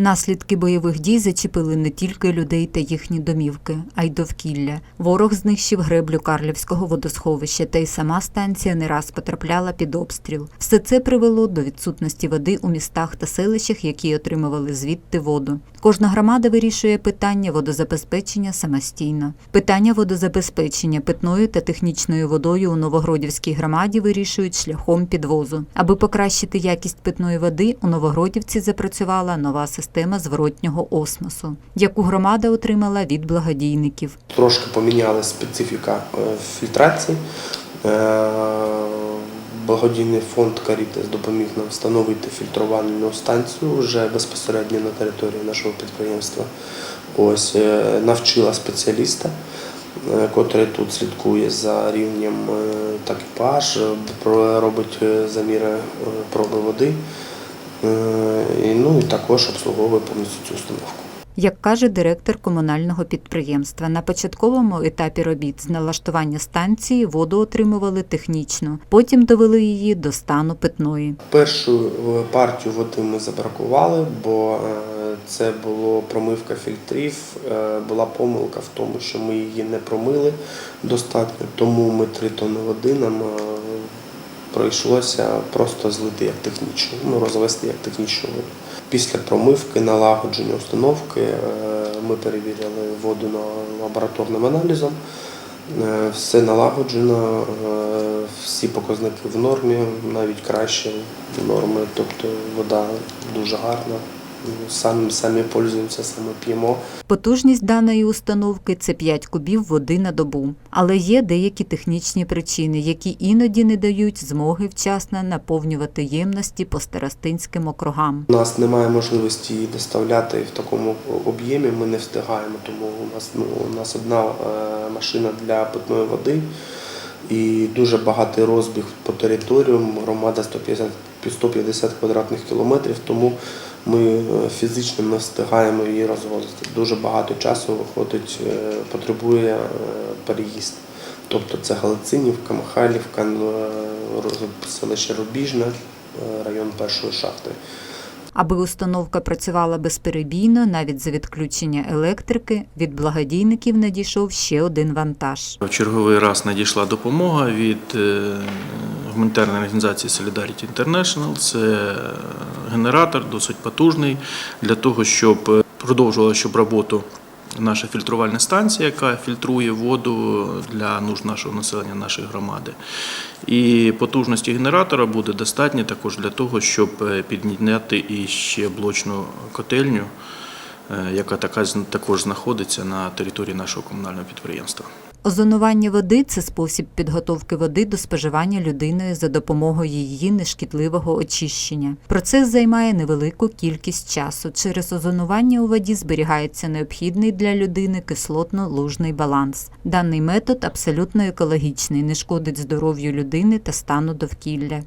Наслідки бойових дій зачепили не тільки людей та їхні домівки, а й довкілля. Ворог знищив греблю Карлівського водосховища, та й сама станція не раз потрапляла під обстріл. Все це привело до відсутності води у містах та селищах, які отримували звідти воду. Кожна громада вирішує питання водозабезпечення самостійно. Питання водозабезпечення питною та технічною водою у Новогродівській громаді вирішують шляхом підвозу. Аби покращити якість питної води, у Новогродівці запрацювала нова система зворотнього осмосу, яку громада отримала від благодійників. Трошки помінялася специфіка е, фільтрації. Е, Благодійний фонд Карітес допоміг нам встановити фільтрувальну станцію вже безпосередньо на території нашого підприємства. Ось е, навчила спеціаліста, котрий тут слідкує за рівнем е, такіпаж, е, робить заміри проби води. І, Ну і також обслуговує повністю цю установку. Як каже директор комунального підприємства, на початковому етапі робіт з налаштування станції воду отримували технічно, потім довели її до стану питної. Першу е, партію води ми забракували, бо е, це було промивка фільтрів. Е, Була помилка в тому, що ми її не промили достатньо, тому ми 3 тонни води нам прийшлося просто злити як технічну, ну розвести як технічну воду. Після промивки, налагодження установки е, ми перевіряли воду лабораторним аналізом. Е, Все налагоджено, е, всі показники в нормі, навіть краще норми, тобто вода дуже гарна. Самі, самі пользуємося, саме п'ємо. Потужність даної установки це 5 кубів води на добу. Але є деякі технічні причини, які іноді не дають змоги вчасно наповнювати ємності по старостинським округам. У нас немає можливості її доставляти в такому об'ємі, ми не встигаємо, тому у нас, ну, у нас одна е, машина для питної води і дуже багатий розбіг по територію, громада 150, 150 квадратних кілометрів, тому ми е, фізично не встигаємо її розвозити. Дуже багато часу виходить, е, потребує е, переїзд. Тобто це Галицинівка, Михайлівка, е, селище Рубіжне, район першої шахти. Аби установка працювала безперебійно, навіть за відключення електрики, від благодійників надійшов ще один вантаж. В черговий раз надійшла допомога від гуманітарної організації Solidarity International. Це генератор досить потужний для того, щоб е, продовжувала щоб роботу наша фільтрувальна станція, яка фільтрує воду для нужд нашого населення, нашої громади. І потужності генератора буде достатньо також для того, щоб е, підняти і ще блочну котельню, е, яка також знаходиться на території нашого комунального підприємства. Озонування води це спосіб підготовки води до споживання людиною за допомогою її нешкідливого очищення. Процес займає невелику кількість часу. Через озонування у воді зберігається необхідний для людини кислотно-лужний баланс. Даний метод абсолютно екологічний, не шкодить здоров'ю людини та стану довкілля.